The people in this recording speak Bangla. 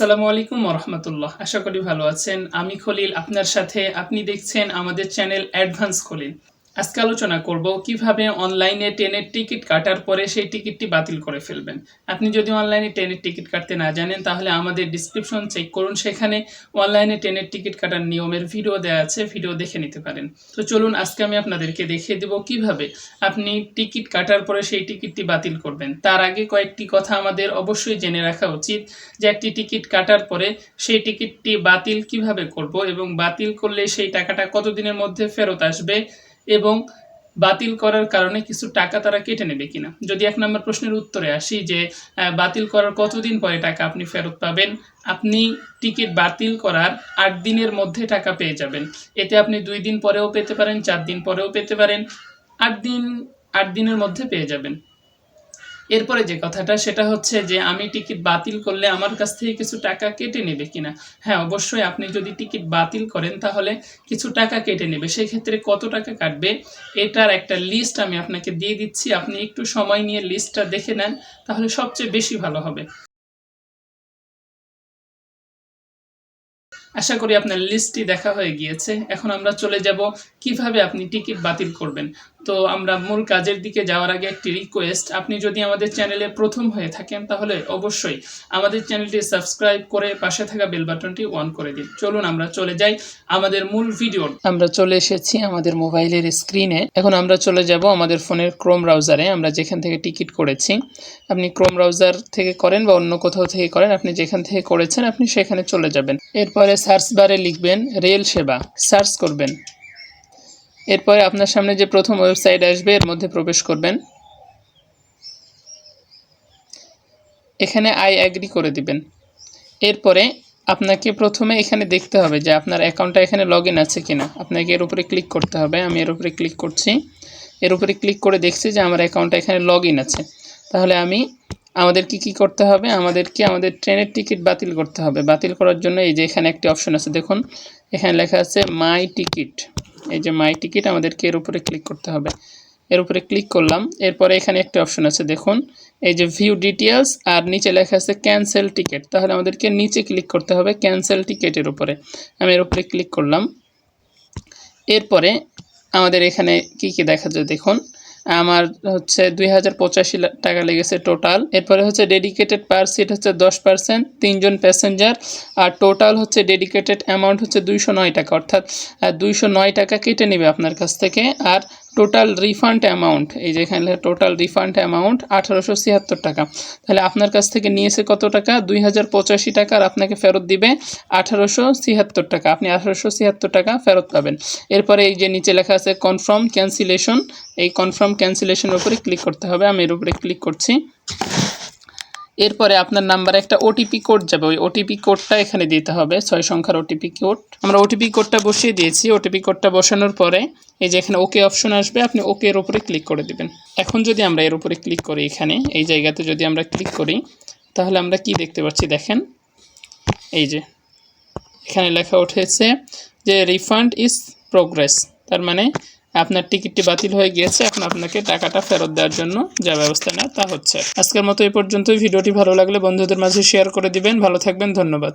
আসসালামু আলাইকুম রহমতুল্লাহ। আশা করি ভালো আছেন। আমি খলিল, আপনার সাথে আপনি দেখছেন আমাদের চ্যানেল অ্যাডভান্স খলিল। আজকে আলোচনা করব কীভাবে অনলাইনে ট্রেনের টিকিট কাটার পরে সেই টিকিটটি বাতিল করে ফেলবেন। আপনি যদি অনলাইনে ট্রেনের টিকিট কাটতে না জানেন, তাহলে আমাদের ডিসক্রিপশন চেক করুন। সেখানে অনলাইনে ট্রেনের টিকিট কাটার নিয়মের ভিডিও দেওয়া আছে ভিডিও দেখে নিতে পারেন। তো চলুন, আজকে আমি আপনাদেরকে দেখিয়ে দেব কীভাবে আপনি টিকিট কাটার পরে সেই টিকিটটি বাতিল করবেন। তার আগে কয়েকটি কথা আমাদের অবশ্যই জেনে রাখা উচিত যে একটি টিকিট কাটার পরে সেই টিকিটটি বাতিল কীভাবে করব এবং বাতিল করলে সেই টাকাটা কতদিনের মধ্যে ফেরত আসবে এবং বাতিল করার কারণে কিছু টাকা তারা কেটে নেবে কিনা? যদি এক নম্বর প্রশ্নের উত্তরে আসি যে বাতিল করার কতদিন পরে টাকা আপনি ফেরত পাবেন? আপনি টিকিট বাতিল করার আট দিনের মধ্যে টাকা পেয়ে যাবেন। এতে আপনি দুই দিন পরেও পেতে পারেন, চার দিন পরেও পেতে পারেন। আট দিন, আট দিনের মধ্যে পেয়ে যাবেন। এরপরে যে কথাটা, সেটা হচ্ছে যে আমি টিকিট বাতিল করলে আমার কাছ থেকে কিছু টাকা কেটে নেবে কিনা? হ্যাঁ অবশ্যই আপনি যদি টিকিট বাতিল করেন তাহলে কিছু টাকা কেটে নেবে। সেই ক্ষেত্রে কত টাকা কাটবে এটার একটা লিস্ট আমি আপনাকে দিয়ে দিচ্ছি। আপনি একটু সময় নিয়ে লিস্টটা দেখে নেন, তাহলে সবচেয়ে বেশি ভালো হবে। আশা করি আপনার লিস্টটি দেখা হয়ে গিয়েছে। এখন আমরা চলে যাব কীভাবে আপনি টিকিট বাতিল করবেন। তো আমরা মূল কাজের দিকে যাওয়ার আগে একটি রিকোয়েস্ট আপনি যদি আমাদের চ্যানেলে প্রথম হয়ে থাকেন, তাহলে অবশ্যই আমাদের চ্যানেলটি সাবস্ক্রাইব করে পাশে থাকা বেল বাটনটি অন করে দিন। চলুন আমরা চলে যাই আমাদের মূল ভিডিও আমরা চলে এসেছি আমাদের মোবাইলের স্ক্রিনে এখন আমরা চলে যাব আমাদের ফোনের ক্রোম ব্রাউজারে আমরা যেখান থেকে টিকিট করেছি, আপনি ক্রোম ব্রাউজার থেকে করেন বা অন্য কোথাও থেকে করেন, আপনি যেখান থেকে করেছেন, আপনি সেখানে চলে যাবেন। এরপরে সার্চ বারে লিখবেন রেল সেবা, সার্চ করবেন। এরপরে আপনার সামনে যে প্রথম ওয়েবসাইট আসবে, এর মধ্যে প্রবেশ করবেন। এখানে আই অ্যাগ্রি করে দিবেন। এরপরে আপনাকে প্রথমে এখানে দেখতে হবে যে আপনার অ্যাকাউন্টটা এখানে লগ ইন আছে কিনা। আপনাকে এর উপরে ক্লিক করতে হবে। আমি এর উপরে ক্লিক করছি। এর উপরে ক্লিক করে দেখছি যে আমার অ্যাকাউন্টটা এখানে লগ আছে। তাহলে আমি আমাদেরকে কি করতে হবে? আমাদেরকে আমাদের ট্রেনের টিকিট বাতিল করতে হবে। বাতিল করার জন্য এই যে এখানে একটি অপশন আছে, দেখুন। এখানে লেখা আছে, মাই টিকিট। এই যে মাই টিকিট আমাদেরকে এর উপরে ক্লিক করতে হবে। এর উপরে ক্লিক করলাম। এরপরে এখানে একটা অপশন আছে, দেখুন। এই যে ভিউ ডিটেলস আর নিচে লেখা আছে, ক্যান্সেল টিকিট। তাহলে আমাদেরকে নিচে ক্লিক করতে হবে, ক্যান্সেল টিকিটের উপরে। আমি এর উপরে ক্লিক করলাম। এরপরে আমাদের এখানে কি কি দেখা যায়, দেখুন। আমার হচ্ছে দুই হাজার পঁচাশি টাকা লেগেছে টোটাল এরপরে হচ্ছে ডেডিকেটেড পার সিট হচ্ছে দশ পার্সেন্ট তিনজন প্যাসেঞ্জার আর টোটাল হচ্ছে ডেডিকেটেড অ্যামাউন্ট হচ্ছে দুইশো নয় টাকা। অর্থাৎ দুইশো নয় টাকা কেটে নেবে আপনার কাছ থেকে। আর টোটাল রিফান্ড অ্যামাউন্ট এই যে এখানে টোটাল রিফান্ড অ্যামাউন্ট আঠারোশো ছিয়াত্তর টাকা। তাহলে আপনার কাছ থেকে নিয়েছে কত টাকা? দুই হাজার পঁচাশি টাকা আর আপনাকে ফেরত দিবে আঠারোশো ছিয়াত্তর টাকা। আপনি আঠারোশো ছিয়াত্তর টাকা ফেরত পাবেন। এরপরে এই যে নিচে লেখা আছে কনফার্ম ক্যান্সেলেশন এই কনফার্ম ক্যান্সেলেশনের উপরে ক্লিক করতে হবে। আমি এর উপরে ক্লিক করছি। এরপরে আপনার নাম্বারে, একটা ওটিপি কোড যাবে। ওই ওটিপি কোডটা এখানে দিতে হবে, ছয় সংখ্যার ওটিপি কোড আমরা ওটিপি কোডটা বসিয়ে দিয়েছি। ওটিপি কোডটা বসানোর পরে এই যে এখানে ওকে অপশন আসবে, আপনি ওকে এর উপরে ক্লিক করে দিবেন। এখন যদি আমরা এর উপরে ক্লিক করি এখানে, এই জায়গাতে যদি আমরা ক্লিক করি, তাহলে আমরা কি দেখতে পাচ্ছি? দেখেন, এই যে এখানে লেখা উঠেছে যে রিফান্ড ইজ প্রোগ্রেস তার মানে আপনার টিকিটটি বাতিল হয়ে গিয়েছে, এখন আপনাকে টাকাটা ফেরত দেওয়ার জন্য যা ব্যবস্থা নেয় তা হচ্ছে। আজকের মতো এই পর্যন্তই। ভিডিওটি ভালো লাগলে বন্ধুদের মাঝে শেয়ার করে দিবেন। ভালো থাকবেন, ধন্যবাদ।